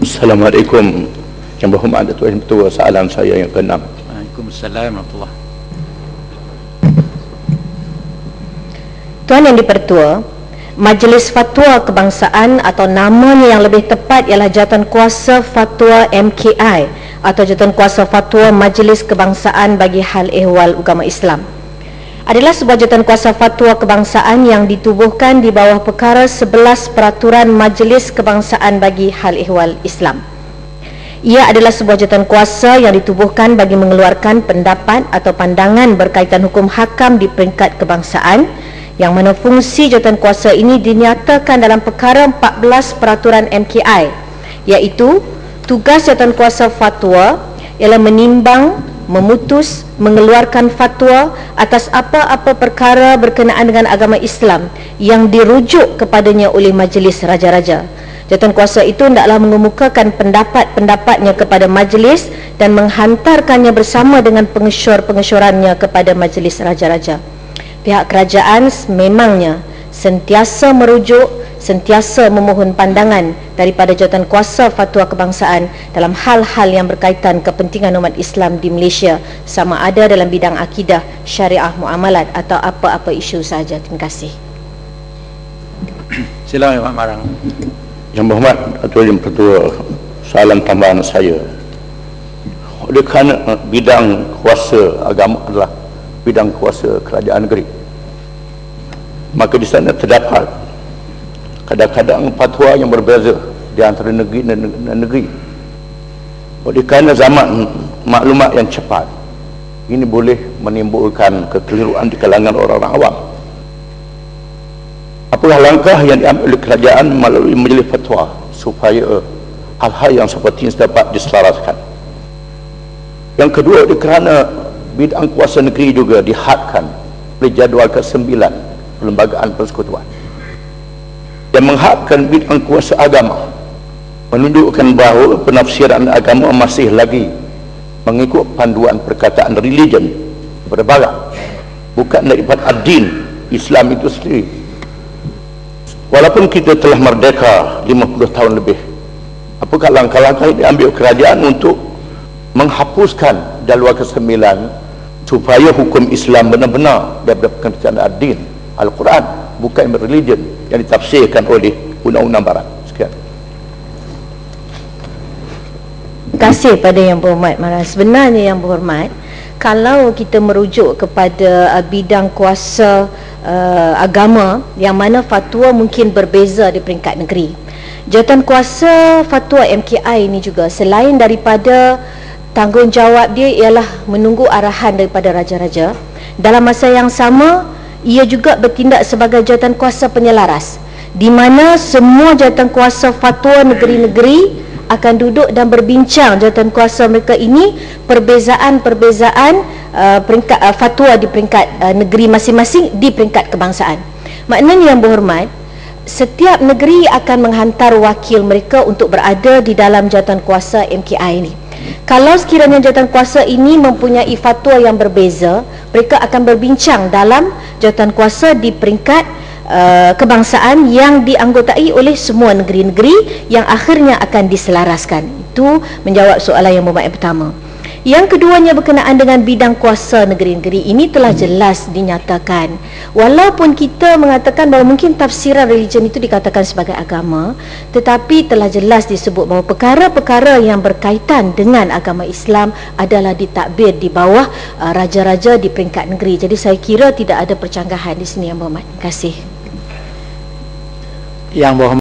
Assalamualaikum. Yang berhormat Datuk Yang Ketua Salam saya yang keenam. Waalaikumsalam warahmatullahi Tuan Yang Dipertua, Majlis Fatwa Kebangsaan atau namanya yang lebih tepat ialah Jawatan Kuasa Fatwa MKI atau Jawatan Kuasa Fatwa Majlis Kebangsaan bagi Hal Ehwal Agama Islam. Adalah sebuah jawatan kuasa fatwa kebangsaan yang ditubuhkan di bawah perkara 11 Peraturan Majlis Kebangsaan bagi Hal Ehwal Islam. Ia adalah sebuah jawatan kuasa yang ditubuhkan bagi mengeluarkan pendapat atau pandangan berkaitan hukum hakam di peringkat kebangsaan yang mana fungsi jawatan kuasa ini dinyatakan dalam perkara 14 peraturan MKI iaitu tugas jawatan kuasa fatwa ialah menimbang, memutus, mengeluarkan fatwa atas apa-apa perkara berkenaan dengan agama Islam yang dirujuk kepadanya oleh majlis raja-raja. Jawatan kuasa itu hendaklah mengemukakan pendapat-pendapatnya kepada majlis dan menghantarkannya bersama dengan pengesyur-pengsyurannya kepada majlis raja-raja pihak kerajaan memangnya sentiasa merujuk, sentiasa memohon pandangan daripada jawatan kuasa fatwa kebangsaan dalam hal-hal yang berkaitan kepentingan umat Islam di Malaysia sama ada dalam bidang akidah, syariah, muamalat atau apa-apa isu sahaja. Terima kasih. Silakan Pak Marang. Yang berhormat Datuk Yang Ketua Salam tambahan saya Oleh kerana bidang kuasa agama adalah bidang kuasa kerajaan negeri maka di sana terdapat kadang-kadang fatwa yang berbeza di antara negeri dan negeri. Oleh kerana zaman maklumat yang cepat ini boleh menimbulkan kekeliruan di kalangan orang-orang awam. Apakah langkah yang diambil oleh kerajaan melalui majlis fatwa supaya hal-hal yang seperti ini dapat diselaraskan? Yang kedua oleh kerana bidang kuasa negeri juga dihadkan oleh jadual ke-9 perlembagaan persekutuan yang menghadkan bidang kuasa agama menunjukkan bahawa penafsiran agama masih lagi mengikut panduan perkataan religion daripada barat bukan daripada adin Islam itu sendiri. Walaupun kita telah merdeka 50 tahun lebih apakah langkah-langkah yang diambil kerajaan untuk menghapuskan jadual ke-9 supaya hukum Islam benar-benar daripada pengertian ad-din Al-Quran bukan religion yang ditafsirkan oleh undang-undang barat sekian kasih pada yang berhormat Mara. Sebenarnya yang berhormat kalau kita merujuk kepada uh, bidang kuasa uh, agama yang mana fatwa mungkin berbeza di peringkat negeri. Jawatan kuasa fatwa MKI ini juga selain daripada tanggungjawab dia ialah menunggu arahan daripada raja-raja dalam masa yang sama ia juga bertindak sebagai jawatan kuasa penyelaras di mana semua jawatan kuasa fatwa negeri-negeri akan duduk dan berbincang jawatan kuasa mereka ini perbezaan-perbezaan uh, peringkat uh, fatwa di peringkat uh, negeri masing-masing di peringkat kebangsaan. Maknanya yang berhormat setiap negeri akan menghantar wakil mereka untuk berada di dalam jawatan kuasa MKI ini. Kalau sekiranya jawatan kuasa ini mempunyai fatwa yang berbeza, mereka akan berbincang dalam jawatan kuasa di peringkat uh, kebangsaan yang dianggotai oleh semua negeri-negeri yang akhirnya akan diselaraskan. Itu menjawab soalan yang bermakna pertama. Yang keduanya berkenaan dengan bidang kuasa negeri-negeri ini telah jelas dinyatakan. Walaupun kita mengatakan bahawa mungkin tafsiran religion itu dikatakan sebagai agama, tetapi telah jelas disebut bahawa perkara-perkara yang berkaitan dengan agama Islam adalah ditakbir di bawah uh, raja-raja di peringkat negeri. Jadi saya kira tidak ada percanggahan di sini yang berhormat. Terima kasih. Yang berhormat